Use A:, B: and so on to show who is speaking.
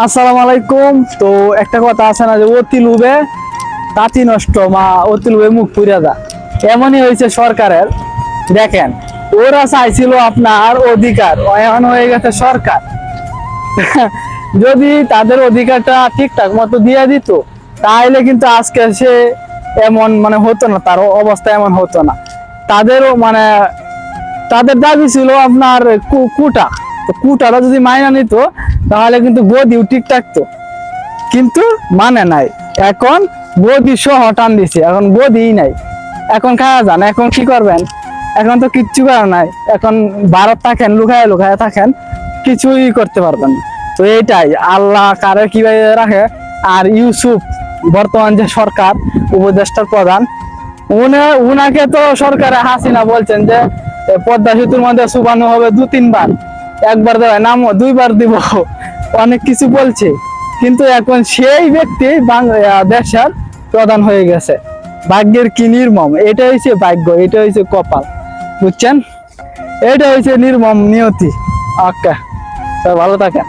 A: আসসালামু আলাইকুম। তো একটা কথা আছে না যে, অতি লুবে তাঁতি নষ্ট, মা, অতি লোভে মুখ পুড়ে যা এমনই হয়েছে সরকারের। দেখেন, ওরা চাইছিল আপনার অধিকার, এখন হয়ে গেছে সরকার। যদি তাদের অধিকারটা ঠিকঠাক মতো দিয়ে দিত, তাহলে কিন্তু আজকে সে এমন মানে হতো না, তার অবস্থা এমন হতো না। তাদেরও মানে তাদের দাবি ছিল আপনার কুটা। তো কুটাটা যদি মাইনা নিত তাহলে কিন্তু গদিও ঠিক থাকতো কিন্তু মানে নাই। এখন গদি সহ টান দিছে, এখন গদিই নাই। এখন খাওয়া যান, এখন কি করবেন? এখন তো কিচ্ছু করার নাই। এখন ভারত থাকেন, লুকায় লুকায় থাকেন, কিছুই করতে পারবেন তো এইটাই, আল্লাহ কারে কীভাবে রাখে? আর ইউসুফ, বর্তমান যে সরকার, উপদেষ্টার প্রধান, উনি, উনাকে তো সরকারে হাসিনা বলছেন যে, পদ্মা সেতুর মধ্যে শুকানো হবে দু তিনবার একবার দেওয়া নাম দুইবার দিব। অনেক কিছু বলছে, কিন্তু এখন সেই ব্যক্তি দেশের প্রধান হয়ে গেছে। ভাগ্যের কি নির্মম? এটা হয়েছে ভাগ্য, এটা হয়েছে কপাল, বুঝছেন? এটা হয়েছে নির্মম নিয়তি। আচ্ছা ভালো থাকেন।